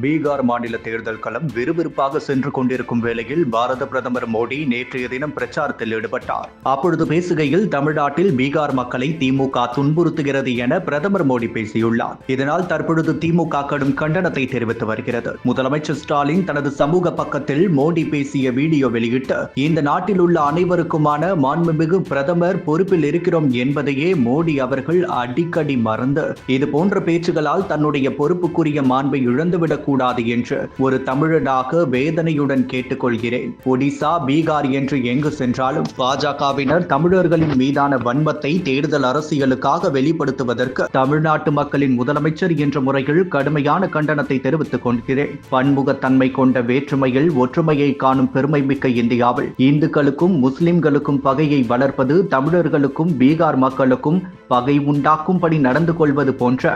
பீகார் மாநில தேர்தல் களம் விறுவிறுப்பாக சென்று கொண்டிருக்கும் வேளையில் பாரத பிரதமர் மோடி நேற்றைய தினம் பிரச்சாரத்தில் ஈடுபட்டார். அப்பொழுது பேசுகையில் தமிழ்நாட்டில் பீகார் மக்களை திமுக துன்புறுத்துகிறது என பிரதமர் மோடி பேசியுள்ளார். இதனால் தற்பொழுது திமுக கடும் கண்டனத்தை தெரிவித்து வருகிறது. முதலமைச்சர் ஸ்டாலின் தனது சமூக பக்கத்தில் மோடி பேசிய வீடியோ வெளியிட்டு இந்த நாட்டில் உள்ள அனைவருக்குமான மாண்புமிகு பிரதமர் பொறுப்பில் இருக்கிறோம் என்பதையே மோடி அவர்கள் அடிக்கடி மறந்து இது போன்ற பேச்சுகளால் தன்னுடைய பொறுப்புக்குரிய மாண்பை இழந்துவிடக் செல்லக்கூடாது என்று ஒரு தமிழனாக வேதனையுடன் கேட்டுக்கொள்கிறேன். ஒடிசா பீகார் என்று எங்கு சென்றாலும் பாஜகவினர் தமிழர்களின் மீதான வன்மத்தை தேர்தல் அரசியலுக்காக வெளிப்படுத்துவதற்கு தமிழ்நாட்டு மக்களின் முதலமைச்சர் என்ற முறையில் கடுமையான கண்டனத்தை தெரிவித்துக் கொள்கிறேன். பன்முகத்தன்மை கொண்ட வேற்றுமையில் ஒற்றுமையை காணும் பெருமை மிக்க இந்தியாவில் இந்துக்களுக்கும் முஸ்லிம்களுக்கும் பகையை வளர்ப்பது தமிழர்களுக்கும் பீகார் மக்களுக்கும் பகை உண்டாக்கும்படி நடந்து கொள்வது போன்ற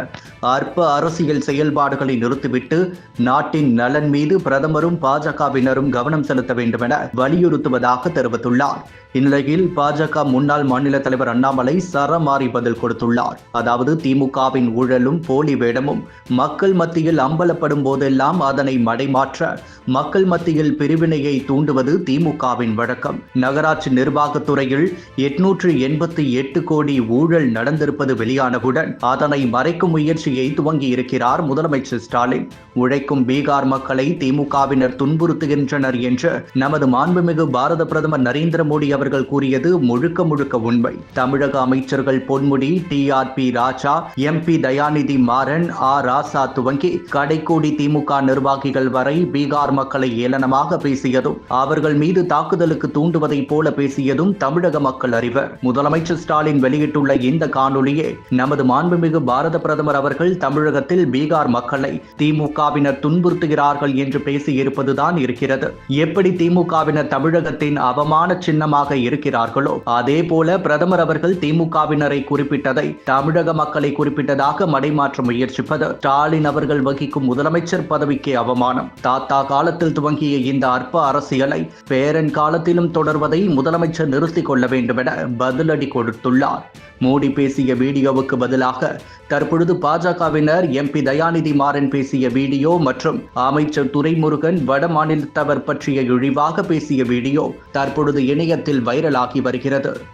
அற்ப அரசியல் செயல்பாடுகளை நிறுத்திவிட்டு நாட்டின் நலன் மீது பிரதமரும் பாஜகவினரும் கவனம் செலுத்த வேண்டும் என வலியுறுத்துவதாக தெரிவித்துள்ளார். இந்நிலையில் பாஜக முன்னாள் மாநில தலைவர் அண்ணாமலை சரமாரி பதில் கொடுத்துள்ளார். அதாவது திமுகவின் ஊழலும் போலி வேடமும் மக்கள் மத்தியில் அம்பலப்படும் போதெல்லாம் அதனை மடைமாற்ற மக்கள் மத்தியில் பிரிவினையை தூண்டுவது திமுகவின் வழக்கம். நகராட்சி நிர்வாகத்துறையில் எட்நூற்று எண்பத்தி எட்டு கோடி ஊழல் நடந்திருப்பது வெளியானவுடன் அதனை மறைக்கும் முயற்சியை துவங்கி இருக்கிறார் முதலமைச்சர் ஸ்டாலின். உழைக்கும் பீகார் மக்களை திமுகவினர் துன்புறுத்துகின்றனர் என்று நமது மாண்புமிகு பாரத பிரதமர் நரேந்திர மோடி அவர்கள் கூறியது முழுக்க முழுக்க உண்மை. தமிழக அமைச்சர்கள் Ponmudi T R B Raja M P Dayanidhi Maran R Raja துவங்கி கடைக்கோடி திமுக நிர்வாகிகள் வரை பீகார் மக்களை ஏளனமாக பேசியதும் அவர்கள் மீது தாக்குதலுக்கு தூண்டுவதைப் போல பேசியதும் தமிழக மக்கள் அறிவர் முதலமைச்சர் ஸ்டாலின் வெளியிட்டுள்ள இந்த காணொளியே நமது மாண்புமிகு பாரத பிரதமர் அவர்கள் தமிழகத்தில் பீகார் மக்களை திமுக திமுகவினர் துன்புறுத்துகிறார்கள் என்று பேசியிருப்பதுதான் இருக்கிறது. எப்படி திமுகவினர் தமிழகத்தின் அவமான சின்னமாக இருக்கிறார்களோ அதே போல பிரதமர் அவர்கள் திமுகவினரை குறிப்பிட்டதை தமிழக மக்களை குறிப்பிட்டதாக மடைமாற்ற முயற்சிப்பது ஸ்டாலின் அவர்கள் வகிக்கும் முதலமைச்சர் பதவிக்கு அவமானம். தாத்தா காலத்தில் துவங்கிய இந்த அற்ப அரசியலை பேரன் காலத்திலும் தொடர்வதை முதலமைச்சர் நிறுத்திக் கொள்ள வேண்டும் என பதிலடி கொடுத்துள்ளார். மோடி பேசிய வீடியோவுக்கு பதிலாக தற்பொழுது பாஜகவினர் எம்பி தயாநிதி மாறன் பேசிய வீடியோ மற்றும் அமைச்சர் துரைமுருகன் வட மாநிலத்தவர் பற்றிய இழிவாக பேசிய வீடியோ தற்பொழுது இணையத்தில் வைரலாகி வருகிறது.